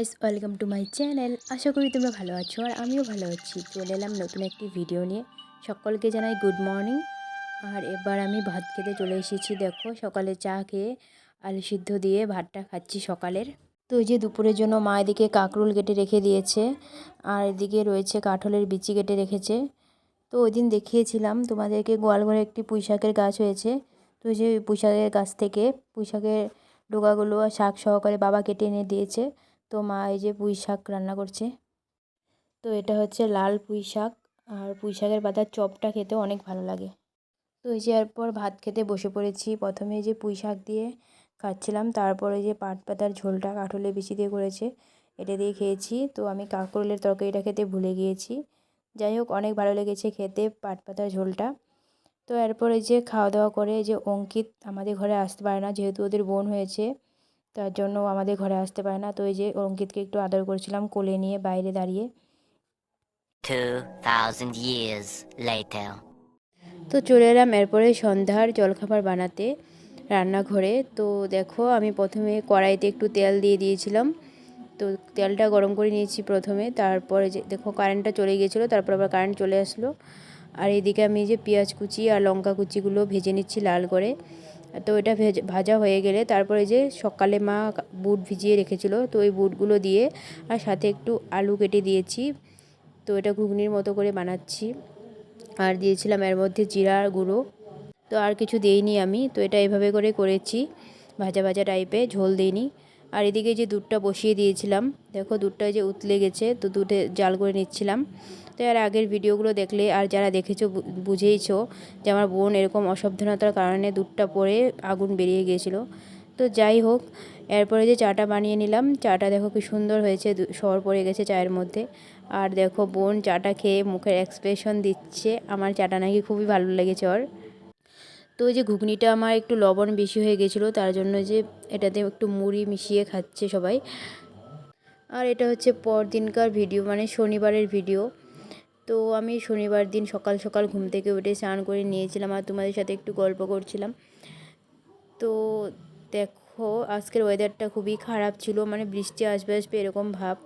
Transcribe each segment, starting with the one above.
Guys welcome to my channel আশা করি তোমরা ভালো আছো আর আমিও ভালো আছি। চলে এলাম নতুন একটি ভিডিও নিয়ে। সকলকে জানাই গুড মর্নিং আর এবার আমি ভাত খেতে চলে এসেছি, দেখো। সকালে চা খেয়ে আলু সিদ্ধ দিয়ে ভাতটা খাচ্ছি সকালের। তো এই যে দুপুরের জন্য মা এদিকে কাকরুল কেটে রেখে দিয়েছে, আর এদিকে রয়েছে কাঠলের বিচি কেটে রেখেছে। তো ওই দিন দেখিয়েছিলাম, তোমাদেরকে গোয়ালঘরে একটি পুঁইশাকের গাছ হয়েছে। তো যে পুঁইশাকের গাছ থেকে পুঁইশাকের ডোকাগুলো শাক সহকারে বাবা কেটে এনে দিয়েছে। তো মা এই যে পুঁই শাক রান্না করছে। তো এটা হচ্ছে লাল পুঁই শাক। আর পুঁই শাকের পাতার চপটা খেতে অনেক ভালো লাগে। তো এই যে এরপর ভাত খেতে বসে পড়েছি। প্রথমে যে পুঁই শাক দিয়ে খাচ্ছিলাম। তারপরে যে পাট পাতার ঝোলটা কাঠলে বিচি দিয়ে করেছে। এটা দিয়ে খেয়েছি। তো আমি কাঁকরোলের তরকারিটা খেতে ভুলে গিয়েছি। যাই হোক, অনেক ভালো লেগেছে খেতে পাট পাতার ঝোলটা। তো এরপরে যে খাওয়া দাওয়া করে যে অঙ্কিত আমাদের ঘরে আসতে পারে না, যেহেতু ওদের বোন হয়েছে। তার জন্য আমাদের ঘরে আসতে পারে না। তো এই যে অঙ্কিতকে একটু আদর করেছিলাম কোলে নিয়ে বাইরে দাঁড়িয়ে। 2,000 years later. তো চলে এলাম এরপরে সন্ধ্যার জলখাবার বানাতে রান্নাঘরে। তো দেখো আমি প্রথমে কড়াইতে একটু তেল দিয়ে দিয়েছিলাম। তো তেলটা গরম করে নিয়েছি প্রথমে। তারপরে যে দেখো কারেন্টটা চলে গিয়েছিল তারপর আবার কারেন্ট চলে আসলো। আর এদিকে আমি যে পেঁয়াজ কুচি আর লঙ্কা কুচিগুলো ভেজে নিচ্ছি লাল করে। তো এটা ভেজে হয়ে গেলে তারপরে যে সকালে মা বুট ভিজিয়ে রেখেছিল, তো ওই বুটগুলো দিয়ে আর সাথে একটু আলু কেটে দিয়েছি। তো এটা ঘুগনির মতো করে বানাচ্ছি। আর দিয়েছিলাম এর মধ্যে জিরা আর গুঁড়ো। তো আর কিছু দিইনি আমি, তো এটা এভাবে করে করেছি। ভাজা ভাজা টাইপে ঝোল দিইনি। আর এদিকে যে দুধটা বসিয়ে দিয়েছিলাম, দেখো দুধটা যে উতলে গেছে, তো দুধে জাল করে নিচ্ছিলাম। তো আর আগের ভিডিওগুলো দেখলে আর যারা দেখেছ বুঝেইছো যে আমার বোন এরকম অসাবধানতার কারণে দুধটা পড়ে আগুন বেরিয়ে গিয়েছিল। তো যাই হোক, এরপরে যে চাটা বানিয়ে নিলাম, চাটা দেখো কি সুন্দর হয়েছে সর পড়ে গেছে চায়ের মধ্যে। আর দেখো বোন চাটা খেয়ে মুখের এক্সপ্রেশন দিচ্ছে, আমার চাটা নাকি খুবই ভালো লেগেছে ওর। তো ওই যে ঘুগনিটা আমার একটু লবণ বেশি হয়ে গেছিল, তার জন্য যে এটাতে একটু মুড়ি মিশিয়ে খাচ্ছে সবাই। আর এটা হচ্ছে পরদিনকার ভিডিও মানে শনিবারের ভিডিও। তো আমি শনিবার দিন সকাল সকাল ঘুম থেকে উঠে স্নান করে নিয়েছিলাম আর তোমাদের সাথে একটু গল্প করছিলাম। তো দেখো, আজকের ওয়েদারটা খুবই খারাপ ছিল মানে বৃষ্টি আসবে আসবে এরকম ভাব।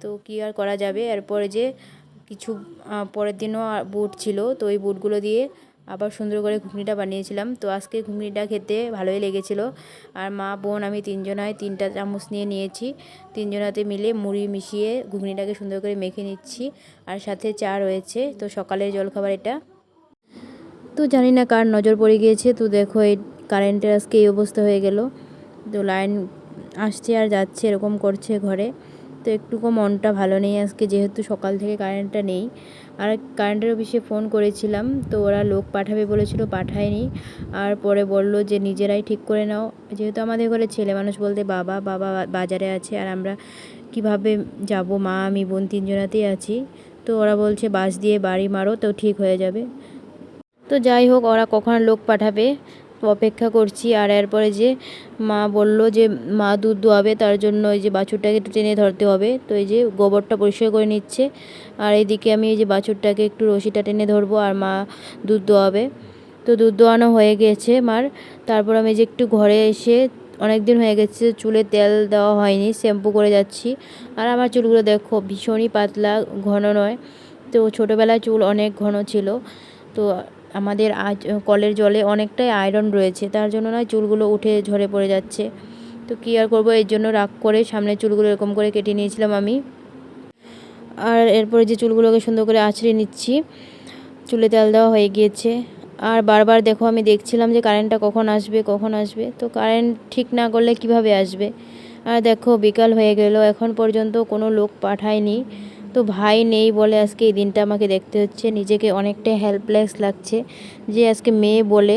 তো কী আর করা যাবে? এরপরে যে কিছু পরের দিনও বুট ছিল, তো ওই বুটগুলো দিয়ে আবার সুন্দর করে ঘুগনিটা বানিয়েছিলাম। তো আজকে ঘুগনিটা খেতে ভালোই লেগেছিলো। আর মা, বোন, আমি তিনজনায় তিনটা চামচ নিয়ে নিয়েছি। তিনজনাতে মিলে মুড়ি মিশিয়ে ঘুগনিটাকে সুন্দর করে মেখে নিচ্ছি। আর সাথে চা রয়েছে। তো সকালের জলখাবার এটা। তো জানি না কার নজর পড়ে গিয়েছে। তো দেখো এই কারেন্টের আজকে এই অবস্থা হয়ে গেল। তো লাইন আসছে আর যাচ্ছে, এরকম করছে ঘরে। তো একটুকু মনটা ভালো নেই আজকে, যেহেতু সকাল থেকে কারেন্টটা নেই। আর কারেন্টের অফিসে ফোন করেছিলাম, তো ওরা লোক পাঠাবে বলেছিল, পাঠায়নি। আর পরে বলল যে, নিজেরাই ঠিক করে নাও। যেহেতু আমাদের ঘরে ছেলে মানুষ বলতে বাবা বাবা বাজারে আছে, আর আমরা কীভাবে যাব, মা, আমি, বোন তিনজনাতেই আছি। তো ওরা বলছে, বাস দিয়ে বাড়ি মারো, তো ঠিক হয়ে যাবে। তো যাই হোক, ওরা কখন লোক পাঠাবে? অপেক্ষা করছি আর এরপরে যে মা বলল যে মা দুধ দোয়াবে, তার জন্য ওই যে বাছুরটাকে একটু টেনে ধরতে হবে। তো এই যে গোবরটা পরিষ্কার করে নিচ্ছে আর এইদিকে আমি এই যে বাছুরটাকে একটু রশিটা টেনে ধরবো আর মা দুধ দোয়াবে। তো দুধ দোয়ানো হয়ে গেছে মার। তারপর আমি যে একটু ঘরে এসে অনেক দিন হয়ে গেছে, চুলে তেল দেওয়া হয়নি, শ্যাম্পু করে যাচ্ছি। আর আমার চুলগুলো দেখো ভীষণই পাতলা, ঘন নয়। তো ছোটোবেলায় চুল অনেক ঘন ছিল। তো আমাদের আজ কলের জলে অনেকটাই আয়রন রয়েছে, তার জন্য না চুলগুলো উঠে ঝরে পড়ে যাচ্ছে। তো কী আর করব, এর জন্য রাগ করে সামনে চুলগুলো এরকম করে কেটে নিয়েছিলাম আমি। আর এরপরে যে চুলগুলোকে সুন্দর করে আছড়ে নিচ্ছি, চুলে তেল দেওয়া হয়ে গিয়েছে। আর বারবার দেখো, আমি দেখছিলাম যে কারেন্টটা কখন আসবে কখন আসবে। তো কারেন্ট ঠিক না করলে কীভাবে আসবে? আর দেখো, বিকাল হয়ে গেল, এখন পর্যন্ত কোনো লোক পাঠায়নি। তো ভাই নেই বলে আজকে এই দিনটা আমাকে দেখতে হচ্ছে। নিজেকে অনেকটাই হেল্পলেস লাগছে যে আজকে মেয়ে বলে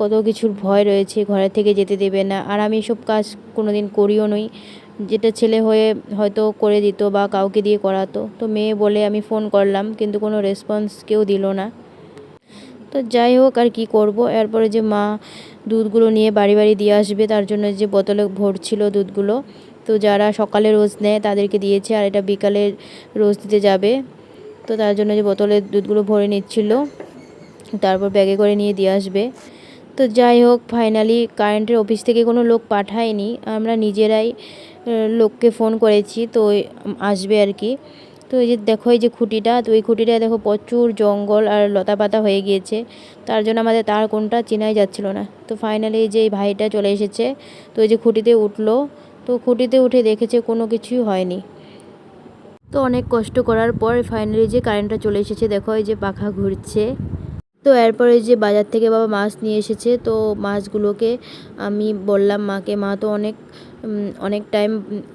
কত কিছুর ভয় রয়েছে, ঘরে থেকে যেতে দেবে না। আর আমি এসব কাজ কোনো দিন করিও নই। যেটা ছেলে হয়ে হয়তো করে দিত বা কাউকে দিয়ে করাতো। তো মেয়ে বলে আমি ফোন করলাম কিন্তু কোনো রেসপন্স কেউ দিল না। তো যাই হোক, আর কি করব? এরপরে যে মা দুধগুলো নিয়ে বাড়ি বাড়ি দিয়ে আসবে, তার জন্য যে বোতলে ভরছিল দুধগুলো। তো যারা সকালে রোজ নেয় তাদেরকে দিয়েছে আর এটা বিকালে রোজ দিতে যাবে। তো তার জন্য যে বোতলে দুধগুলো ভরে নিচ্ছিল, তারপর ব্যাগে করে নিয়ে দিয়ে আসবে। তো যাই হোক ফাইনালি কারেন্টের অফিস থেকে কোনো লোক পাঠায়নি। আমরা নিজেরাই লোককে ফোন করেছি, তো আসবে আর কি। তো এই যে দেখো, এই যে খুঁটিটা, তো এই খুঁটিটা দেখো প্রচুর জঙ্গল আর লতা পাতা হয়ে গিয়েছে। তার জন্য আমাদের তার কোনটা চেনাই যাচ্ছিল না। তো ফাইনালি যে এই ভাইটা চলে এসেছে, তো এই যে খুঁটিতে উঠল তো খুঁটিতে উঠে দেখেছে কোনো কিছুই হয়নি। তো অনেক কষ্ট করার পর ফাইনালি যে কারেন্টটা চলে এসেছে, দেখো এই যে পাখা ঘুরছে। তো এরপরে যে বাজার থেকে বাবা মাছ নিয়ে এসেছে, তো মাছগুলোকে আমি বললাম, মাকে, মা তো অনেক অনেক টাইম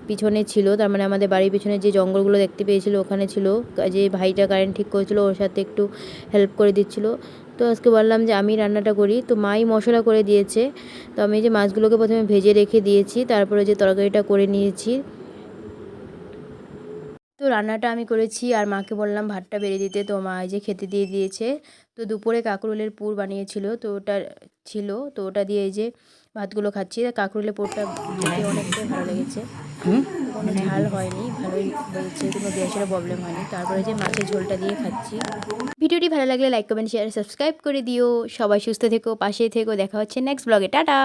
পিছনে ছিল, তার মানে আমাদের বাড়ির পিছনে যে জঙ্গলগুলো দেখতে পেয়েছিল, ওখানে ছিল। যে ভাইটা কারেন্ট ঠিক করেছিল, ওর সাথে একটু হেল্প করে দিচ্ছিল। তো আজকে বললাম যে আমি রান্নাটা করি তো মাই মশলা করে দিয়েছে। তো আমি যে মাছগুলোকে প্রথমে ভেজে রেখে দিয়েছি তারপরে যে তরকারিটা করে নিয়েছি। তো রান্নাটা আমি করেছি আর মাকে বললাম ভাতটা বেড়ে দিতে তো মা এই যে খেতে দিয়ে দিয়েছে। তো দুপুরে কাঁকরোলের পুর বানিয়েছিল তো ওটা ছিল তো ওটা দিয়ে এই যে ভাতগুলো খাচ্ছি। কাঁকরোলের পুরটা খেতে অনেকটাই ভালো লেগেছে। কোনো ঝাল হয়নি ভালোই হয়েছে কোনো গ্যাসেরও প্রবলেম হয়নি। তারপরে যে মাছের ঝোলটা দিয়ে খাচ্ছি। ভিডিওটি ভালো লাগলে লাইক, কমেন্ট শেয়ার সাবস্ক্রাইব করে দিও। সবাই সুস্থ থেকো, পাশে থেকো। দেখা হচ্ছে নেক্সট ব্লগে টাটা!